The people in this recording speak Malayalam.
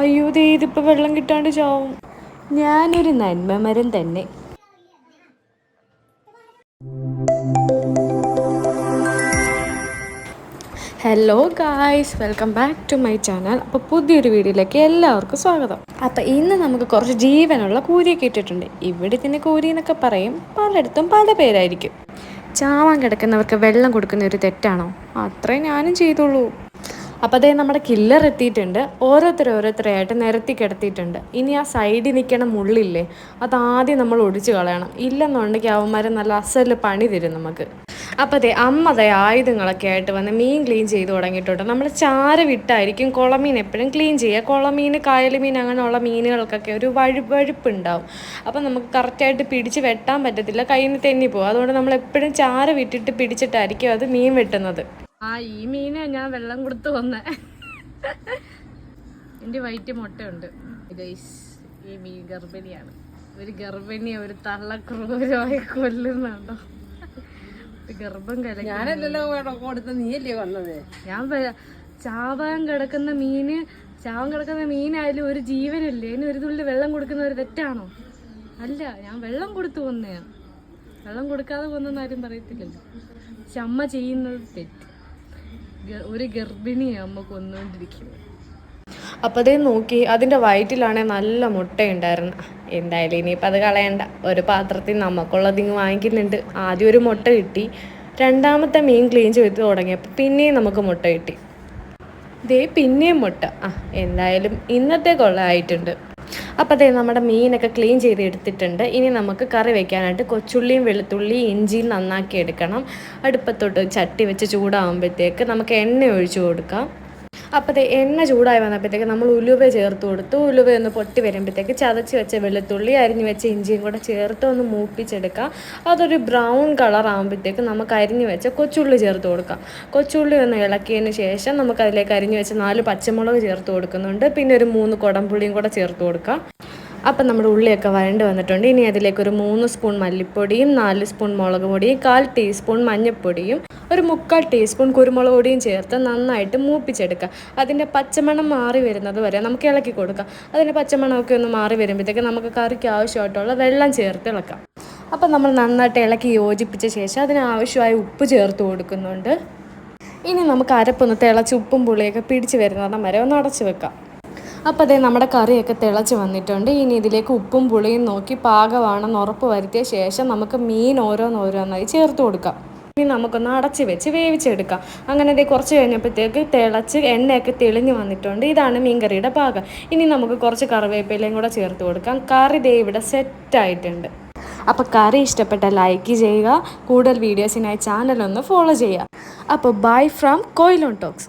അയ്യോ ദേ വെള്ളം കിട്ടാണ്ട് ചാവും. ഞാനൊരു നന്മമരം തന്നെ. Hello guys welcome back to my channel അപ്പോൾ പുതിയൊരു വീഡിയോയിലേക്ക് എല്ലാവർക്കും സ്വാഗതം. അപ്പോൾ ഇന്ന് നമുക്ക് കുറച്ച് ജീവനുള്ള കൂരിയൊക്കെ ഇട്ടിട്ടുണ്ട് ഇവിടെ ഇതിന് കൂരി എന്നൊക്കെ പറയും. പലയിടത്തും പല പേരായിരിക്കും. ചാവാൻ കിടക്കുന്നവർക്ക് വെള്ളം കൊടുക്കുന്ന ഒരു തെറ്റാണോ? അത്രേ ഞാനും ചെയ്തുള്ളൂ. അപ്പോൾ അതേ നമ്മുടെ കില്ലർ എത്തിയിട്ടുണ്ട്. ഓരോരുത്തർ ഓരോരുത്തരായിട്ട് നിരത്തി കിടത്തിയിട്ടുണ്ട്. ഇനി ആ സൈഡിൽ നിൽക്കണ മുള്ളില്ലേ അതാദ്യം നമ്മൾ ഒടിച്ച് കളയണം. ഇല്ലെന്നുണ്ടെങ്കിൽ അവന്മാർ നല്ല അസൽ പണി തരും നമുക്ക്. അപ്പോൾ അതെ അമ്മ അതെ ആയുധങ്ങളൊക്കെ ആയിട്ട് വന്ന് മീൻ ക്ലീൻ ചെയ്ത് തുടങ്ങിയിട്ടുണ്ട്. നമ്മൾ ചാര വിട്ടായിരിക്കും കുളമീൻ എപ്പോഴും ക്ലീൻ ചെയ്യുക. കുളമീൻ കായലുമീൻ അങ്ങനെയുള്ള മീനുകൾക്കൊക്കെ ഒരു വഴുവഴുപ്പ് ഉണ്ടാവും അപ്പോൾ നമുക്ക് കറക്റ്റായിട്ട് പിടിച്ച് വെട്ടാൻ പറ്റത്തില്ല. കയ്യിൽ നിന്ന് തെന്നി പോകും അതുകൊണ്ട് നമ്മൾ എപ്പോഴും ചാര വിട്ടിട്ട് പിടിച്ചിട്ടായിരിക്കും അത് മീൻ വെട്ടുന്നത്. ആ ഈ മീനെ ഞാൻ വെള്ളം കൊടുത്തു വന്നേ. എന്റെ വൈറ്റ് മുട്ടയുണ്ട്. ഗൈസ് ഈ മീൻ ഗർഭിണിയാണ്. ഒരു ഗർഭിണിയെ ഒരു തള്ളക്രൂരമായി കൊല്ലുന്നുണ്ടോ? ഒരു ഗർഭം കലക്കി ഞാനല്ലല്ലോ കൊടുത്ത് നീയല്ലേ വന്നത്? ഞാൻ ചാവാൻ കിടക്കുന്ന മീന് ചാവാൻ കിടക്കുന്ന മീനായാലും ഒരു ജീവനല്ലേ? അതിന് ഒരു തുള്ളി വെള്ളം കൊടുക്കുന്ന ഒരു തെറ്റാണോ? അല്ല ഞാൻ വെള്ളം കൊടുത്തു കൊന്നയാ വെള്ളം കൊടുക്കാതെ കൊന്നെന്ന് ആരും പറയത്തില്ലല്ലോ. ചമ്മ അമ്മ ചെയ്യുന്നത് തെറ്റ്. ഒരു ഗർഭിണിയാകുമ്പോൾ കൊന്നുകൊണ്ടിരിക്കുന്നത് അപ്പോൾ അതേ നോക്കി അതിന്റെ വയറ്റിലാണെ നല്ല മുട്ടയുണ്ടായിരുന്നു. എന്തായാലും ഇനിയിപ്പോൾ അത് കളയണ്ട. ഒരു പാത്രത്തിൽ നമുക്കുള്ളത് ഇങ്ങ് വാങ്ങിക്കുന്നുണ്ട്. ആദ്യം ഒരു മുട്ട കിട്ടി. രണ്ടാമത്തെ മീൻ ക്ലീൻ ചെയ്ത് തുടങ്ങിയപ്പോൾ പിന്നെയും നമുക്ക് മുട്ട കിട്ടി. ദേ പിന്നെയും മുട്ട. ആ എന്തായാലും ഇന്നത്തെ കൊള്ളായിട്ടുണ്ട് അപ്പോൾ അതേ നമ്മുടെ മീനൊക്കെ ക്ലീൻ ചെയ്ത് എടുത്തിട്ടുണ്ട്. ഇനി നമുക്ക് കറി വെക്കാനായിട്ട് കൊച്ചുള്ളിയും വെളുത്തുള്ളിയും ഇഞ്ചിയും നന്നാക്കി എടുക്കണം. അടുപ്പത്തോട്ട് ചട്ടി വെച്ച് ചൂടാകുമ്പോഴത്തേക്ക് നമുക്ക് എണ്ണ ഒഴിച്ചു കൊടുക്കാം. അപ്പോൾ ദേ എണ്ണ ചൂടായി വന്നപ്പോഴത്തേക്ക് നമ്മൾ ഉലുവ ചേർത്ത് കൊടുത്തു. ഉലുവ ഒന്ന് പൊട്ടി വരുമ്പോഴത്തേക്ക് ചതച്ച് വെച്ച വെളുത്തുള്ളി അരിഞ്ഞ് വെച്ച ഇഞ്ചിയും കൂടെ ചേർത്ത് ഒന്ന് മൂപ്പിച്ചെടുക്കുക അതൊരു ബ്രൗൺ കളർ ആകുമ്പോഴത്തേക്ക് നമുക്ക് അരിഞ്ഞ് വെച്ച കൊച്ചുള്ളി ചേർത്ത് കൊടുക്കാം. കൊച്ചുള്ളി ഒന്ന് ഇളക്കിയതിന് ശേഷം നമുക്ക് അതിലേക്ക് അരിഞ്ഞ് വെച്ച നാല് പച്ചമുളക് ചേർത്ത് കൊടുക്കുന്നുണ്ട്. പിന്നെ ഒരു മൂന്ന് കുടംപുളിയും കൂടെ ചേർത്ത് കൊടുക്കാം. അപ്പം നമ്മുടെ ഉള്ളിയൊക്കെ വരണ്ട് വന്നിട്ടുണ്ട്. ഇനി അതിലേക്ക് ഒരു മൂന്ന് സ്പൂൺ മല്ലിപ്പൊടിയും നാല് സ്പൂൺ മുളക് പൊടിയും കാൽ ടീസ്പൂൺ മഞ്ഞൾപ്പൊടിയും ഒരു മുക്കാൽ ടീസ്പൂൺ കുരുമുളക് പൊടിയും ചേർത്ത് നന്നായിട്ട് മൂപ്പിച്ചെടുക്കുക. അതിന്റെ പച്ചമണം മാറി വരുന്നത് വരെ നമുക്ക് ഇളക്കി കൊടുക്കാം. അതിന്റെ പച്ചമണമൊക്കെ ഒന്ന് മാറി വരുമ്പോഴത്തേക്ക് നമുക്ക് കറിക്ക് ആവശ്യമായിട്ടുള്ള വെള്ളം ചേർത്ത് ഇളക്കാം. അപ്പം നമ്മൾ നന്നായിട്ട് ഇളക്കി യോജിപ്പിച്ച ശേഷം അതിനാവശ്യമായ ഉപ്പ് ചേർത്ത് കൊടുക്കുന്നുണ്ട്. ഇനി നമുക്ക് അരപ്പൊന്ന് തിളച്ച് ഉപ്പും പുളിയൊക്കെ പിടിച്ച് വരുന്നതാണ് വരെ ഒന്ന് അടച്ചു വെക്കാം. അപ്പോൾ അതേ നമ്മുടെ കറിയൊക്കെ തിളച്ച് വന്നിട്ടുണ്ട്. ഇനി ഇതിലേക്ക് ഉപ്പും പുളിയും നോക്കി പാകമാണെന്ന് ഉറപ്പ് വരുത്തിയ ശേഷം നമുക്ക് മീൻ ഓരോന്നോരോന്നായി ചേർത്ത് കൊടുക്കാം. ഇനി നമുക്കൊന്ന് അടച്ച് വെച്ച് വേവിച്ചെടുക്കാം. അങ്ങനെ ദേ കുറച്ച് കഴിഞ്ഞപ്പോഴത്തേക്ക് തിളച്ച് എണ്ണയൊക്കെ തെളിഞ്ഞ് വന്നിട്ടുണ്ട്. ഇതാണ് മീൻകറിയുടെ പാകം. ഇനി നമുക്ക് കുറച്ച് കറിവേപ്പിലയും കൂടെ ചേർത്ത് കൊടുക്കാം. കറി ദേ ഇവിടെ സെറ്റായിട്ടുണ്ട് അപ്പോൾ കറി ഇഷ്ടപ്പെട്ട ലൈക്ക് ചെയ്യുക. കൂടുതൽ വീഡിയോസിനായി ചാനലൊന്ന് ഫോളോ ചെയ്യുക. അപ്പോൾ ബൈ ഫ്രം കോയിലോൺ ടോക്സ്